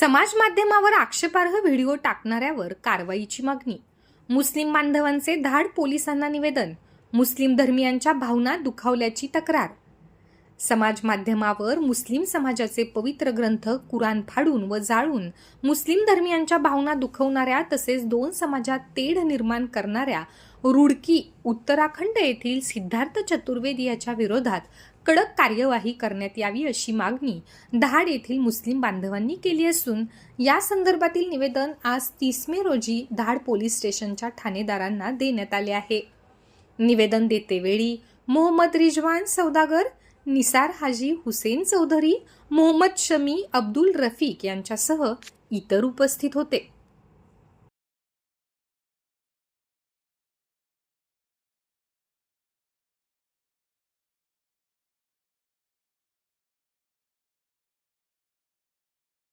समाज माध्यमावर आक्षेपार्ह व्हिडिओ टाकणाऱ्यावर कारवाईची मागणी. मुस्लिम बांधवांचे धाड पोलिसांना निवेदन. मुस्लिम धर्मियांच्या भावना दुखावल्याची तक्रार. समाज माध्यमावर मुस्लिम समाजाचे पवित्र ग्रंथ कुराण फाडून व जाळून मुस्लिम धर्मियांच्या भावना दुखवणाऱ्या तसेच दोन समाजात तेढ निर्माण करणाऱ्या रुडकी उत्तराखंड येथील सिद्धार्थ चतुर्वेदी याच्या विरोधात कडक कार्यवाही करण्यात यावी अशी मागणी दहाड येथील मुस्लिम बांधवांनी केली असून या संदर्भातील निवेदन आज तीस मे रोजी दहाड पोलीस स्टेशनच्या ठाणेदारांना देण्यात आले आहे. निवेदन देतेवेळी मोहम्मद रिजवान सौदागर निसार हाजी हुसेन चौधरी मोहम्मद शमी अब्दुल रफीक यांच्यासह इतर उपस्थित होते.